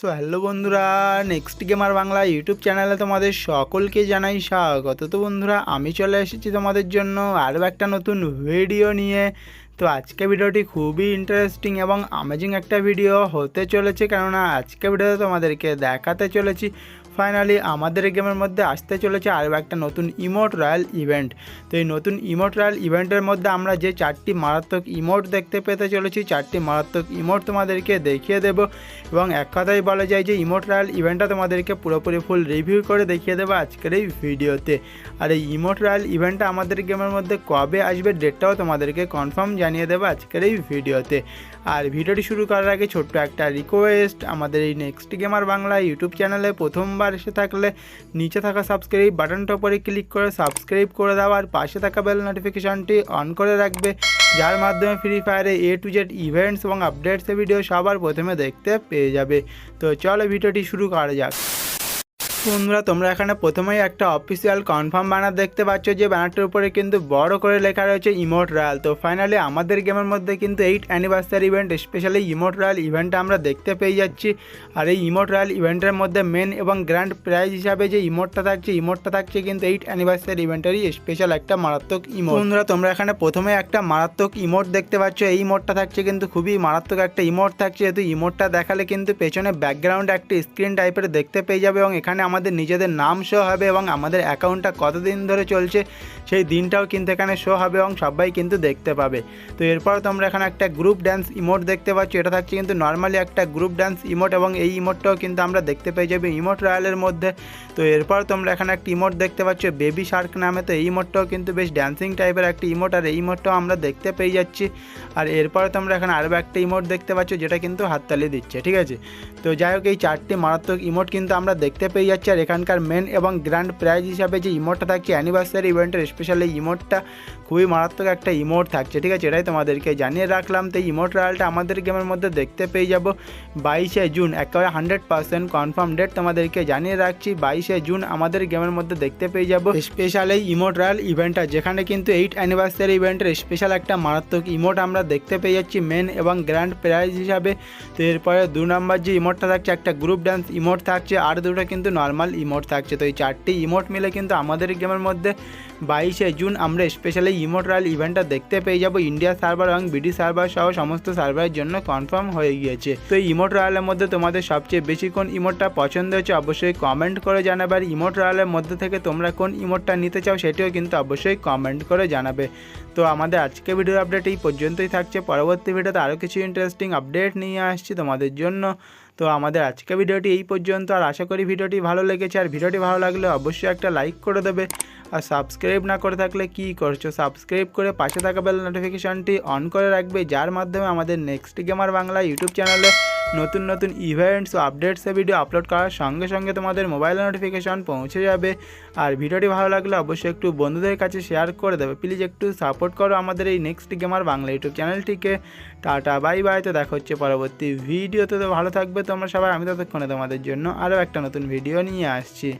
So hello বন্ধুরা, next gamer Bangla YouTube চ্যানেলে তোমাদের সকলকে জানাই স্বাগত। তো বন্ধুরা, আমি চলে এসেছি তোমাদের জন্য আরও একটা নতুন ভিডিও নিয়ে। তো আজকে ভিডিওটি খুবই ইন্টারেস্টিং এবং অ্যামেজিং একটা ভিডিও হতে চলেছে। কেননা আজকে ভিডিওতে তোমাদেরকে দেখাতে চলেছি ফাইনালি আমাদের গেমের মধ্যে আসতে চলেছে আরও একটা নতুন ইমোট রয়্যাল ইভেন্ট তো এই নতুন ইমোট রয়্যাল ইভেন্টের মধ্যে আমরা যে চারটি মারাত্মক ইমোট দেখতে পেতে চলেছি, চারটি মারাত্মক ইমোট তোমাদেরকে দেখিয়ে দেব এবং এক কথাই বলা যায় যে ইমোট রয়্যাল ইভেন্টটা তোমাদেরকে পুরোপুরি ফুল রিভিউ করে দেখিয়ে দেবো আজকের এই ভিডিওতে। আর এই ইমোট রয়্যাল ইভেন্টটা আমাদের গেমের মধ্যে কবে আসবে ডেটটাও তোমাদেরকে কনফার্ম জানিয়ে দেবো আজকের এই ভিডিওতে। আর ভিডিওটি শুরু করার আগে ছোট্ট একটা রিকোয়েস্ট আমাদের এই নেক্সট গেমার বাংলা ইউটিউব চ্যানেলে প্রথমবার এসে থাকলে নিচে থাকা সাবস্ক্রাইব বাটনটা উপরে ক্লিক করে সাবস্ক্রাইব করে দাও আর পাশে থাকা বেল নোটিফিকেশনটি অন করে রাখবে, যার মাধ্যমে ফ্রি ফায়ারে এ টু জেড ইভেন্টস এবং আপডেটসের ভিডিও সবার প্রথমে দেখতে পেয়ে যাবে। তো চলো ভিডিওটি শুরু করা যাক। বন্ধুরা, তোমরা এখানে প্রথমেই একটা অফিসিয়াল কনফার্ম ব্যানার দেখতে পাচ্ছ যে ব্যানারটার উপরে কিন্তু বড় করে লেখা রয়েছে ইমোট রয়্যাল তো ফাইনালি আমাদের গেমের মধ্যে কিন্তু eight anniversary event specially emote royale ইভেন্টটা আমরা দেখতে পেয়ে যাচ্ছি। আর এই ইমোট রয়্যাল ইভেন্টের মধ্যে মেন এবং গ্র্যান্ড প্রাইজ হিসাবে যে ইমোটটা থাকছে ইমোটটা থাকছে কিন্তু এইট অ্যানিভার্সারি ইভেন্টেরই স্পেশাল একটা মারাত্মক ইমোট বন্ধুরা, তোমরা এখানে প্রথমে একটা মারাত্মক ইমোট দেখতে পাচ্ছ। এই ইমোটটা থাকছে কিন্তু খুবই মারাত্মক একটা ইমোট থাকছে। যেহেতু ইমোটটা দেখালে কিন্তু পেছনে ব্যাকগ্রাউন্ড একটা স্ক্রিন টাইপের দেখতে পেয়ে যাবে এবং এখানে আমাদের নিজেদের নাম শো হবে এবং আমাদের অ্যাকাউন্টটা কতদিন ধরে চলছে, সেই দিনটাও কিন্তু এখানে শো হবে এবং সবাই কিন্তু দেখতে পাবে। তো এরপর তোমরা এখানে একটা গ্রুপ ড্যান্স ইমোট দেখতে পাচ্ছ, এটা থাকছে কিন্তু নর্মালি একটা গ্রুপ ড্যান্স ইমোট এবং এই ইমোটটাও কিন্তু আমরা দেখতে পেয়ে যাবে ইমোট রয়্যালের মধ্যে। তো এরপর তোমরা এখানে একটা ইমোট দেখতে পাচ্ছ বেবি শার্ক নামে তো এই ইমোটটাও কিন্তু বেশ ড্যান্সিং টাইপের একটা ইমোট আর এই ইমোটটাও আমরা দেখতে পেয়ে যাচ্ছি। আর এরপর তোমরা এখানে আরও একটা ইমোট দেখতে পাচ্ছ, যেটা কিন্তু হাততালি দিচ্ছে, ঠিক আছে? তো যাই হোক, এই চারটি মারাত্মক ইমোট কিন্তু আমরা দেখতে পেয়ে যাচ্ছি। আর এখানকার মেন এবং গ্র্যান্ড প্রাইজ হিসাবে যে ইমোটটা থাকছে অ্যানিভার্সারি ইভেন্টের স্পেশালি ইমোটটা খুবই মারাত্মক একটা ইমোট থাকছে, ঠিক আছে? এটাই তোমাদেরকে জানিয়ে রাখলাম। তো ইমোট রয়্যালটা আমাদের গেমের মধ্যে দেখতে পেয়ে যাব বাইশে জুন। একেবারে হান্ড্রেড পার্সেন্ট কনফার্ম ডেট তোমাদেরকে জানিয়ে রাখছি, বাইশে জুন আমাদের গেমের মধ্যে দেখতে পেয়ে যাব স্পেশাল এই ইমোট রয়্যাল ইভেন্টটা যেখানে কিন্তু এইট অ্যানিভার্সারি ইভেন্টের স্পেশাল একটা মারাত্মক ইমোট আমরা দেখতে পেয়ে যাচ্ছি মেন এবং গ্র্যান্ড প্রাইজ হিসাবে। তো এরপরে দু নম্বর যে ইমোটটা থাকছে, একটা গ্রুপ ডান্স ইমোট থাকছে, আর দুটো কিন্তু নর্মাল ইমোট থাকছে। তো এই চারটি ইমোট মিলে কিন্তু আমাদের গেমের মধ্যে বাইশে জুন আমরা স্পেশালি ইমোট রয়্যাল ইভেন্টটা দেখতে পেয়ে যাব। ইন্ডিয়া সার্ভার এবং বিডি সার্ভার সহ সমস্ত সার্ভারের জন্য কনফার্ম হয়ে গিয়েছে। তো এই ইমোট রয়্যালের মধ্যে তোমাদের সবচেয়ে বেশি কোন ইমোটটা পছন্দ হয়েছে অবশ্যই কমেন্ট করে জানাবে। আর ইমোট রয়্যালের মধ্যে থেকে তোমরা কোন ইমোটটা নিতে চাও সেটিও কিন্তু অবশ্যই কমেন্ট করে জানাবে। তো আমাদের আজকে ভিডিও আপডেট এই পর্যন্তই থাকছে। পরবর্তী ভিডিওতে আরও কিছু ইন্টারেস্টিং আপডেট নিয়ে আসছি তোমাদের জন্য। তো আমাদের আজকে ভিডিওটি এই পর্যন্ত, আর আশা করি ভিডিওটি ভালো লেগেছে। আর ভিডিওটি ভালো লাগলে অবশ্যই একটা লাইক করে দেবে। আর সাবস্ক্রাইব না করে থাকলে কি করছ? সাবস্ক্রাইব করে পাশে থাকা বেল নোটিফিকেশনটি অন করে রাখবে, যার মাধ্যমে আমাদের নেক্সট গেমার বাংলা ইউটিউব চ্যানেলে নতুন নতুন ইভেন্টস ও আপডেটসের ভিডিও আপলোড করার সঙ্গে সঙ্গে তোমাদের মোবাইলে নোটিফিকেশন পৌঁছে যাবে। আর ভিডিওটি ভালো লাগলে অবশ্যই একটু বন্ধুদের কাছে শেয়ার করে দেবে। প্লিজ একটু সাপোর্ট করো আমাদের এই নেক্সট গেমার বাংলা ইউটিউব চ্যানেলটিকে। টাটা বাই বাই তো দেখা হচ্ছে পরবর্তী ভিডিওতে তো। ভালো থাকবে তোমরা সবাই, আমি ততক্ষণে তোমাদের জন্য আরও একটা নতুন ভিডিও নিয়ে আসছি।